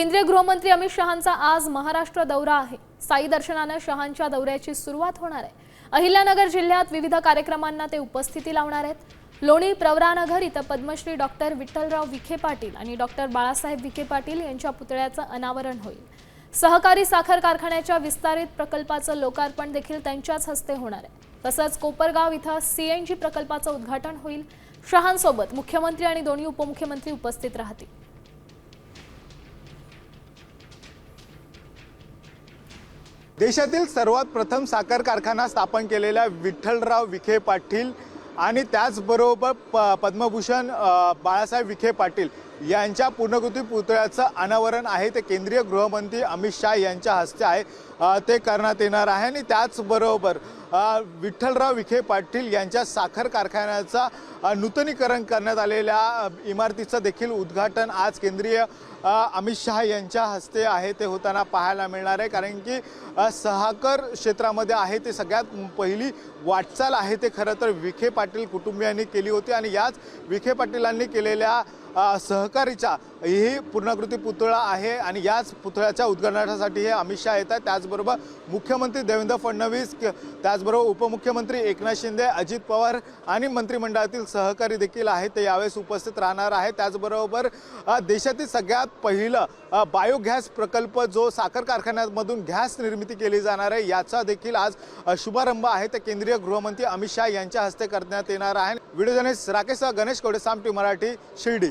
केंद्रीय गृहमंत्री अमित शहांचा आज महाराष्ट्र दौरा आहे. साई दर्शनानं शहांच्या दौऱ्याची सुरुवात होणार आहे. अहिल्यानगर जिल्ह्यात विविध कार्यक्रमांना ते उपस्थिती लावणार आहेत. लोणी प्रवरानगर इथं पद्मश्री डॉक्टर विठ्ठलराव विखे पाटील आणि डॉक्टर बाळासाहेब विखे पाटील यांच्या पुतळ्याचं अनावरण होईल. सहकारी साखर कारखान्याच्या विस्तारित प्रकल्पाचं लोकार्पण देखील त्यांच्याच हस्ते होणार आहे. तसंच कोपरगाव इथं सीएनजी प्रकल्पाचं उद्घाटन होईल. शहांसोबत मुख्यमंत्री आणि दोन्ही उपमुख्यमंत्री उपस्थित राहतील. देशातील सर्वात प्रथम साखर कारखाना स्थापन केलेल्या विठ्ठलराव विखे पाटील आणि त्याचबरोबर प पद्मभूषण बाळासाहेब विखे पाटील यांच्या पूर्णकृती पुतळ्याचं अनावरण आहे. ते केंद्रीय गृहमंत्री अमित शाह यांच्या हस्ते आहे. ते करण्यात येणार आहे आणि त्याचबरोबर विठ्ठलराव विखे पाटील यांच्या साखर कारखान्याचा नूतनीकरण करण्यात आलेल्या इमारतीचं देखील उद्घाटन आज केंद्रीय अमित शहा यांच्या हस्ते आहे. ते होताना पाहायला मिळणार आहे. कारण की सहकार क्षेत्रामध्ये आहे ते सगळ्यात पहिली वाटचाल आहे ते खरं तर विखे पाटील कुटुंबियांनी केली होती. आणि याच विखे पाटीलांनी केलेल्या सहकारीच्या ही पूर्णाकृती पुतळा आहे आणि याच पुतळ्याच्या उद्घाटनासाठी हे अमित शहा येत आहेत. त्याचबरोबर मुख्यमंत्री देवेंद्र फडणवीस त्याचबरोबर उपमुख्यमंत्री एकनाथ शिंदे अजित पवार आणि मंत्रिमंडळातील सहकारी देखील आहेत. ते यावेळेस उपस्थित राहणार आहे त्याचबरोबर देशातील सगळ्यात पहिलं बायोगॅस प्रकल्प जो साखर कारखान्यामधून गॅस निर्मिती केली जाणार आहे याचा देखील आज शुभारंभ आहे. ते केंद्रीय गृहमंत्री अमित शहा यांच्या हस्ते करण्यात येणार आहे. व्हिडिओ जर्नलिस्ट राकेश गणेश कोडे सामटी मराठी शिर्डी.